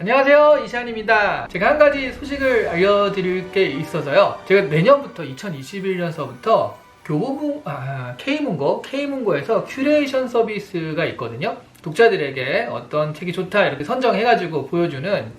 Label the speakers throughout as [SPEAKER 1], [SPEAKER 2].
[SPEAKER 1] 안녕하세요 이시안입니다. 제가 한 가지 소식을 알려드릴 게 있어서요. 제가 내년부터 2021년서부터 교보문 아, K문고 K문고에서 큐레이션 서비스가 있거든요. 독자들에게 어떤 책이 좋다 이렇게 선정해가지고 보여주는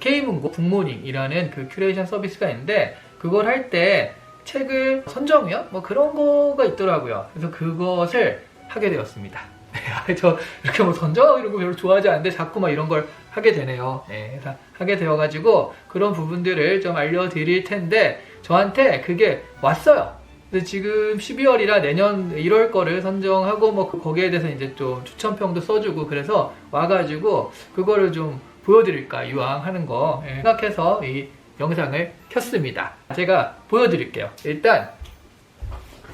[SPEAKER 1] K문고 굿모닝이라는 그 큐레이션 서비스가 있는데 그걸 할 때 책을 선정이요? 뭐 그런 거가 있더라고요. 그래서 그것을 하게 되었습니다. 네, 저 이렇게 뭐 선정 이런 거 별로 좋아하지 않는데 자꾸 막 이런 걸 하게 되네요. 네, 그래서 하게 되어가지고 그런 부분들을 좀 알려드릴 텐데 저한테 그게 왔어요. 근데 지금 12월이라 내년 1월 거를 선정하고 뭐 거기에 대해서 이제 좀 추천평도 써주고 그래서 와가지고 그거를 좀 보여드릴까 이왕 하는 거 예, 생각해서 이 영상을 켰습니다. 제가 보여드릴게요. 일단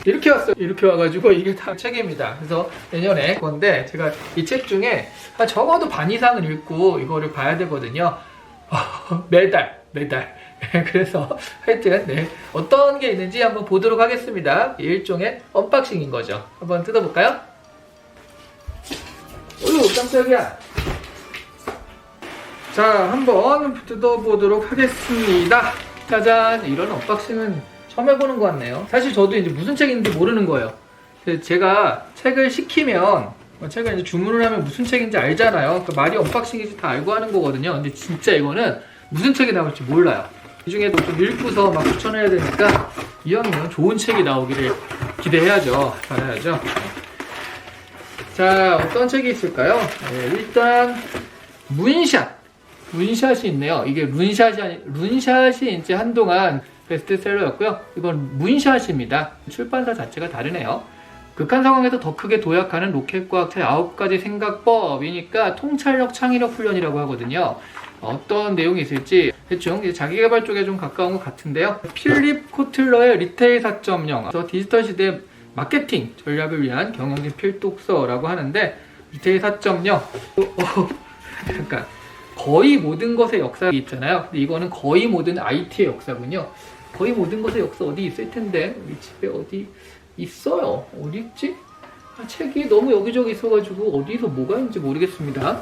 [SPEAKER 1] 이렇게 왔어요. 이렇게 와가지고 이게 다 책입니다. 그래서 내년에 건데 제가 이 책 중에 한 적어도 반 이상은 읽고 이거를 봐야 되거든요. 매달 매달. 그래서 하여튼 네 어떤 게 있는지 한번 보도록 하겠습니다. 일종의 언박싱인 거죠. 한번 뜯어볼까요? 어휴 깜짝이야. 자 한번 뜯어보도록 하겠습니다. 짜잔 이런 언박싱은 처음 해보는 것 같네요. 사실 저도 이제 무슨 책인지 모르는 거예요. 제가 책을 시키면 어, 제가 이제 주문을 하면 무슨 책인지 알잖아요. 그 말이 언박싱인지 다 알고 하는 거거든요. 근데 진짜 이거는 무슨 책이 나올지 몰라요. 이 중에도 좀 읽고서 막 추천해야 되니까 이왕이면 좋은 책이 나오기를 기대해야죠. 잘해야죠. 자, 어떤 책이 있을까요? 네, 일단 문샷. 문샷이 있네요. 이게 룬샷이 아니, 룬샷이 이제 한동안 베스트셀러였고요. 이건 문샷입니다. 출판사 자체가 다르네요. 극한 상황에서 더 크게 도약하는 로켓과학의 아홉 가지 생각법이니까 통찰력 창의력 훈련이라고 하거든요. 어떤 내용이 있을지 대충 자기개발 쪽에 좀 가까운 것 같은데요. 필립 코틀러의 리테일 4.0, 그래서 디지털 시대 마케팅 전략을 위한 경영진 필독서라고 하는데 리테일 4.0, 어, 어, 잠깐 거의 모든 것의 역사 있잖아요. 근데 이거는 거의 모든 IT의 역사군요. 거의 모든 것의 역사 어디 있을 텐데 우리 집에 어디 있어요. 어디 있지? 아, 책이 너무 여기저기 있어가지고 어디서 뭐가 있는지 모르겠습니다.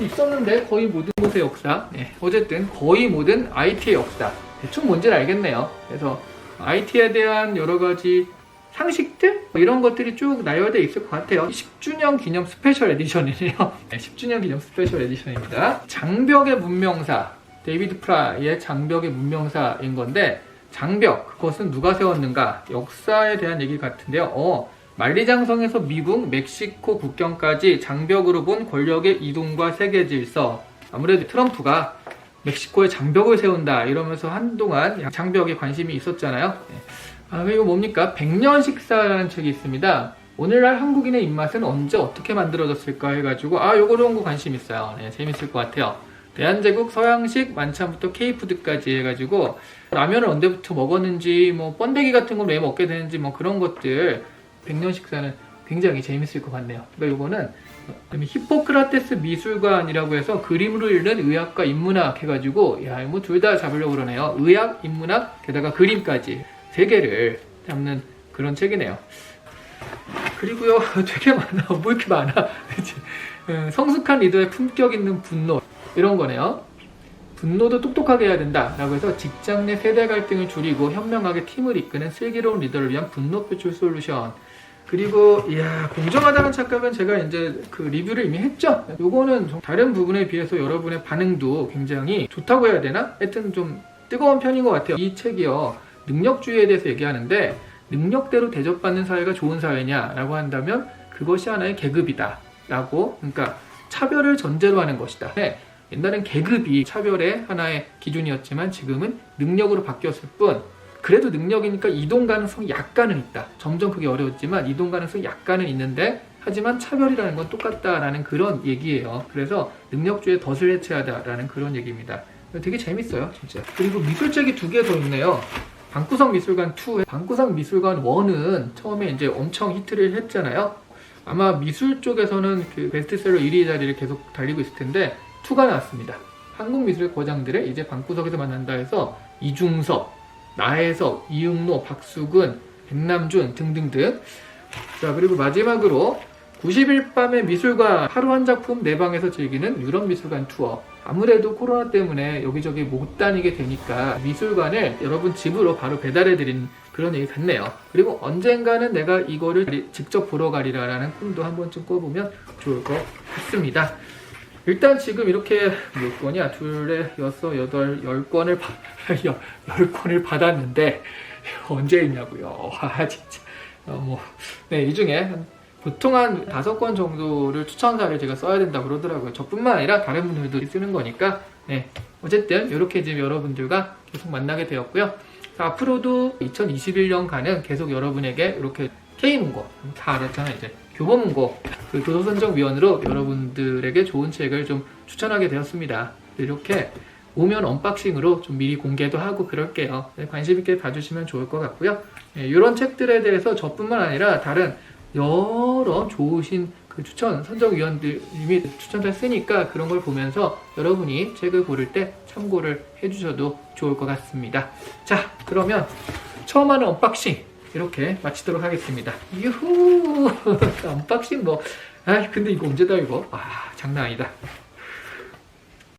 [SPEAKER 1] 있었는데 거의 모든 것의 역사. 네, 어쨌든 거의 모든 IT의 역사. 대충 뭔지는 알겠네요. 그래서 IT에 대한 여러 가지 상식들 뭐 이런 것들이 쭉 나열되어 있을 것 같아요. 10주년 기념 스페셜 에디션이네요. 네, 10주년 기념 스페셜 에디션입니다. 장벽의 문명사 데이비드 프라이의 장벽의 문명사인 건데 장벽 그것은 누가 세웠는가 역사에 대한 얘기 같은데요. 어, 만리장성에서 미국, 멕시코 국경까지 장벽으로 본 권력의 이동과 세계 질서. 아무래도 트럼프가 멕시코에 장벽을 세운다 이러면서 한동안 장벽에 관심이 있었잖아요. 네. 아, 그리고 뭡니까? 백년 식사라는 책이 있습니다. 오늘날 한국인의 입맛은 언제 어떻게 만들어졌을까 해가지고 아 요거 좋은 거 관심 있어요. 네, 재밌을 것 같아요. 대한제국 서양식 만찬부터 K푸드까지 해가지고 라면을 언제부터 먹었는지 뭐 번데기 같은 걸 왜 먹게 되는지 뭐 그런 것들 백년 식사는 굉장히 재밌을 것 같네요. 그러니까 요거는 히포크라테스 미술관이라고 해서 그림으로 읽는 의학과 인문학 해가지고 야 뭐 둘 다 잡으려고 그러네요. 의학, 인문학 게다가 그림까지 세 개를 담는 그런 책이네요. 그리고요 되게 많아 뭐 이렇게 많아 음, 성숙한 리더의 품격 있는 분노 이런 거네요. 분노도 똑똑하게 해야 된다라고 해서 직장 내 세대 갈등을 줄이고 현명하게 팀을 이끄는 슬기로운 리더를 위한 분노 표출 솔루션. 그리고 이야 공정하다는 착각은 제가 이제 그 리뷰를 이미 했죠. 요거는 좀 다른 부분에 비해서 여러분의 반응도 굉장히 좋다고 해야 되나? 하여튼 좀 뜨거운 편인 것 같아요. 이 책이요 능력주의에 대해서 얘기하는데 능력대로 대접받는 사회가 좋은 사회냐라고 한다면 그것이 하나의 계급이다라고 그러니까 차별을 전제로 하는 것이다. 네, 옛날엔 계급이 차별의 하나의 기준이었지만 지금은 능력으로 바뀌었을 뿐 그래도 능력이니까 이동 가능성이 약간은 있다. 점점 그게 어려웠지만 이동 가능성이 약간은 있는데 하지만 차별이라는 건 똑같다라는 그런 얘기예요. 그래서 능력주의 덫을 해체하다라는 그런 얘기입니다. 되게 재밌어요, 진짜. 그리고 미술책이 두 개 더 있네요. 방구석 미술관 2, 방구석 미술관 1은 처음에 이제 엄청 히트를 했잖아요. 아마 미술 쪽에서는 그 베스트셀러 1위 자리를 계속 달리고 있을 텐데 2가 나왔습니다. 한국 미술의 거장들의 이제 방구석에서 만난다 해서 이중섭, 나혜석, 이응로, 박수근, 백남준 등등등. 자 그리고 마지막으로 90일 밤의 미술관 하루 한 작품 내 방에서 즐기는 유럽 미술관 투어. 아무래도 코로나 때문에 여기저기 못 다니게 되니까 미술관을 여러분 집으로 바로 배달해 드린 그런 얘기 같네요. 그리고 언젠가는 내가 이거를 직접 보러 가리라라는 꿈도 한 번쯤 꿔보면 좋을 것 같습니다. 일단 지금 이렇게 몇 권이야? 둘에 여섯, 여덟, 열 권을 받, 열, 열 권을 받았는데 언제 있냐고요? 아 진짜 어, 뭐, 네, 이 중에 한- 보통 한 다섯 권 정도를 추천사를 제가 써야 된다고 그러더라고요. 저뿐만 아니라 다른 분들도 쓰는 거니까, 네. 어쨌든, 이렇게 지금 여러분들과 계속 만나게 되었고요. 자, 앞으로도 2021년간은 계속 여러분에게 이렇게 K문고, 다 알았잖아요, 이제. 교보문고, 그 도서선정위원으로 여러분들에게 좋은 책을 좀 추천하게 되었습니다. 이렇게 오면 언박싱으로 좀 미리 공개도 하고 그럴게요. 네, 관심 있게 봐주시면 좋을 것 같고요. 네, 이런 책들에 대해서 저뿐만 아니라 다른 여러 좋으신 그 추천 선정위원들님이 추천을 쓰니까 그런 걸 보면서 여러분이 책을 고를 때 참고를 해주셔도 좋을 것 같습니다. 자, 그러면 처음 하는 언박싱 이렇게 마치도록 하겠습니다. 유후! 언박싱 뭐, 아 근데 이거 언제다 이거? 아, 장난 아니다.